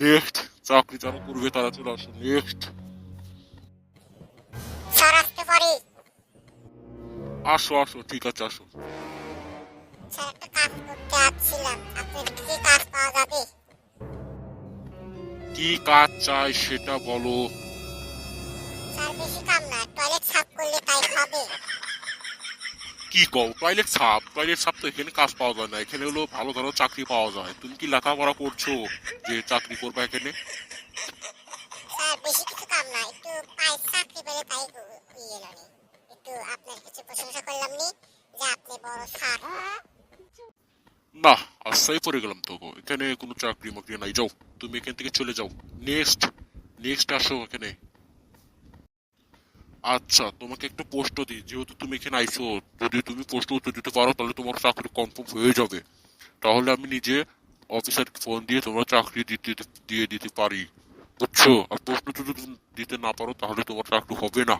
Next চাকরি যারা করবে তারা চলে আসো নেক্সট স্যার আসতে পারি আসো আসো ঠিক আছে আসো স্যার একটা কাজ করতে আসছিলাম আপনার কি কি কাজ পাওয়া যাবে কি কাজ চাই সেটা বলো স্যার বেশি কাম না টয়লেট সাফ করলে তাই হবে কি কও? টয়লেট সাপ টয়লেট সাপ তো এখানে কাজ পাওয়া যায় না। এখানে হলো ভালো ধরো চাকরি পাওয়া যায়। তুমি কি লেখাপড়া করছ যে চাকরি করবে এখানে? বেশি কিছু কাম না। একটু পাই চাকরি পেলে তাই ইয়ে লনি একটু আপনার কিছু প্রশংসা করলাম নি যে আপনি বড় স্যার। না আশ্রয় পড়ে গেলাম তো এখানে কোনো চাকরি মাকরি নাই। যাও তুমি এখান থেকে চলে যাও। নেক্সট নেক্সট আসো এখানে। আচ্ছা তোমাকে একটা পোস্ট দিই। যেহেতু তুমি এখানে আইসো যদি তুমি পোস্ট উত্তর দিতে পারো, তাহলে তোমার চাকরি কনফার্ম হয়ে যাবে। তাহলে আমি নিজে অফিসারকে ফোন দিয়ে তোমার চাকরি দিতে, দিয়ে দিতে পারি। বুঝছ? আর প্রশ্ন যদি দিতে না পারো, তাহলে তোমার চাকরি হবে না।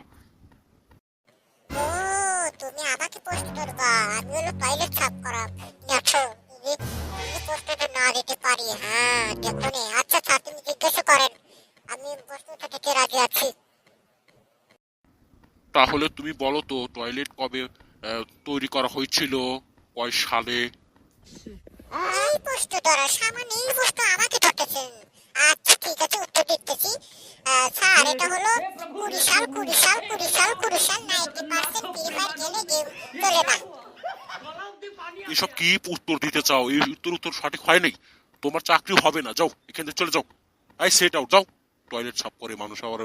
আমি হ্যাঁ আচ্ছা তুমি জিজ্ঞাসা করেন। আমি থেকে রাজি আছি। তাহলে তুমি বলো তো টয়লেট কবে তৈরি করা হয়েছিল? কয় সালে? এই প্রশ্ন ধরা সামান্য এই প্রশ্ন আমাকে ধরতেছেন আচ্ছা ঠিক আছে উত্তর দিতেছি। স্যার এটা হলো কুড়ি সাল কুড়ি সাল কুড়ি সাল কুড়ি সাল নাইনটি পার্সেন্ট প্রিফার গেলে গেম চলে না এসব কি উত্তর দিতে চাও? এই উত্তর উত্তর সঠিক হয় নাই? তোমার চাকরি হবে না যাও এখান থেকে চলে যাও। এই সেট আউট যাও। টয়লেট সাফ করে মানুষ আবার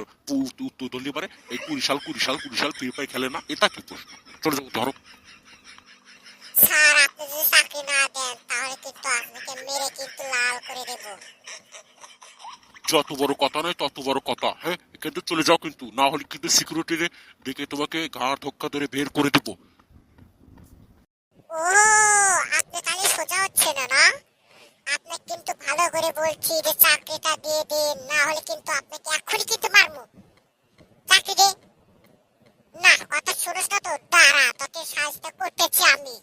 উত্তর ধরলে পারে এই কুড়ি সাল কুড়ি সাল কুড়ি সাল ফ্রি ফায়ার খেলে না এটা কি প্রশ্ন? চলে যাও ধরো। স্যার আপনি যদি চাকরি না দেন তাহলে কিন্তু আপনাকে মেরে কিন্তু লাল করে দেবো। যত বড় কথা নয় তত বড় কথা হ্যাঁ? থেকে চলে যাও কিন্তু না হলে কিন্তু সিকিউরিটি দেখে তোমাকে ঘাড় ধক্কা ধরে বের করে দেবো। ও আপনি তাহলে সোজা হচ্ছে না না? আপনাকে কিন্তু ভালো করে বলছি যে চাকরিটা দিয়ে দিন না হলে কিন্তু আপনাকে এখনই কিন্তু মারবো চাকরি দে না কথা শুনিস না তো দাঁড়া তোকে সাহায্য করতেছি আমি।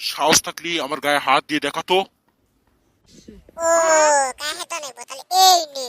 সাহস থাকলে আমার গায়ে হাত দিয়ে দেখাতো ও গায়ে হাত নেব তাহলে এই নে।